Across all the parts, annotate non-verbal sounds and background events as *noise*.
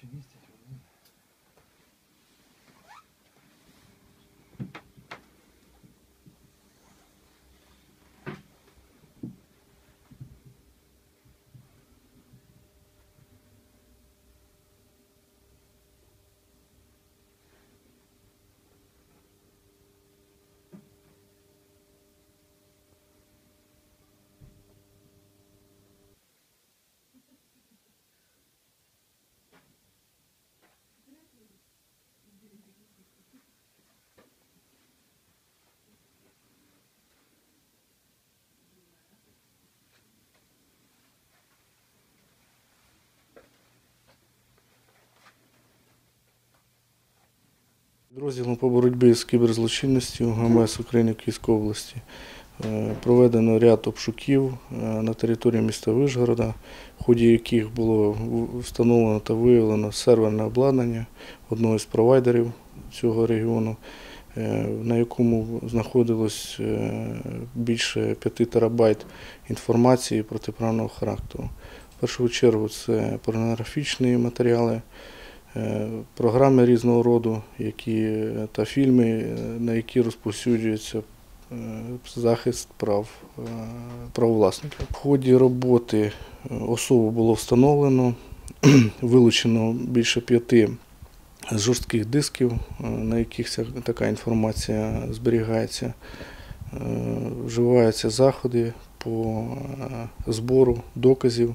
чи містять Підрозділом по боротьбі з кіберзлочинністю ГМС України Київської області е, проведено ряд обшуків е, на території міста Вишгорода, в ході яких було встановлено та виявлено серверне обладнання одного з провайдерів цього регіону, е, на якому знаходилось більше 5 терабайт інформації протиправного характеру. В першу чергу це порнографічні матеріали, програми різного роду, які, е, та фільми, е, на які розповсюджується е, захист прав е, правовласників. В ході роботи е, особу було встановлено, *clears throat* вилучено більше п'яти жорстких дисків, е, на яких така інформація зберігається. Е, Вживаються заходи по е, збору доказів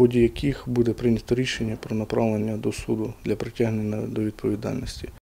ході яких буде прийнято рішення про направлення до суду для притягнення до відповідальності.